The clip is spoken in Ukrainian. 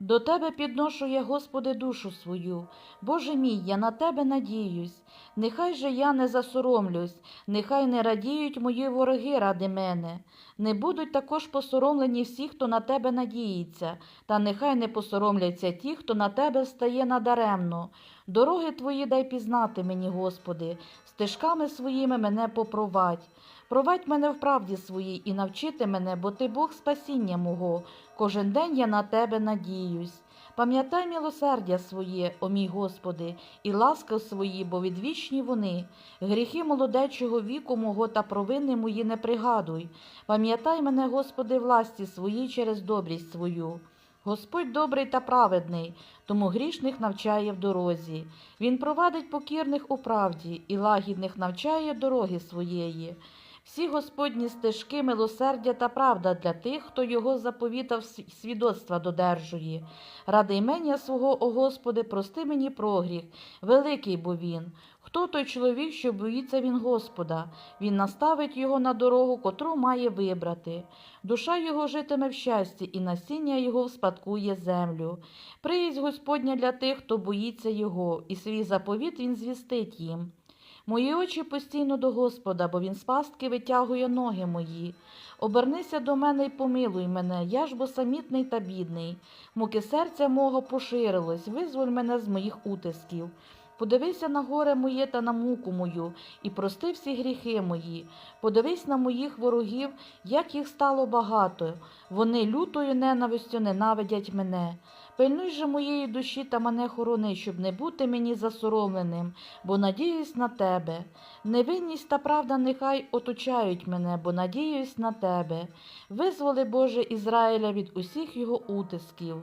До Тебе підношу я, Господи, душу свою. Боже мій, я на Тебе надіюсь. Нехай же я не засоромлюсь, нехай не радіють мої вороги ради мене. Не будуть також посоромлені всі, хто на Тебе надіється, та нехай не посоромляться ті, хто на Тебе стає надаремно. Дороги Твої дай пізнати мені, Господи, стежками своїми мене попровадь. Провадь мене в правді своїй і навчити мене, бо ти Бог спасіння мого. Кожен день я на тебе надіюсь. Пам'ятай милосердя своє, о мій Господи, і ласка свої, бо відвічні вони. Гріхи молодечого віку мого та провини мої не пригадуй. Пам'ятай мене, Господи, власті своїй через добрість свою. Господь добрий та праведний, тому грішних навчає в дорозі. Він провадить покірних у правді і лагідних навчає дороги своєї. Всі Господні стежки, милосердя та правда для тих, хто його заповітав свідоцтва додержує. Ради імення свого, о Господи, прости мені прогріх, великий бо він. Хто той чоловік, що боїться він Господа? Він наставить його на дорогу, котру має вибрати. Душа його житиме в щасті, і насіння його вспадкує землю. Приїзд Господня для тих, хто боїться його, і свій заповіт він звістить їм. Мої очі постійно до Господа, бо він з пастки витягує ноги мої. Обернися до мене й помилуй мене, я ж бо самітний та бідний. Муки серця мого поширилось, визволь мене з моїх утисків. Подивися на горе моє та на муку мою, і прости всі гріхи мої. Подивись на моїх ворогів, як їх стало багато. Вони лютою ненавистю ненавидять мене. Пильнуй же моєї душі та мене хорони, щоб не бути мені засоромленим, бо надіюсь на тебе. Невинність та правда нехай оточають мене, бо надіюсь на тебе. Визволи, Боже, Ізраїля від усіх його утисків.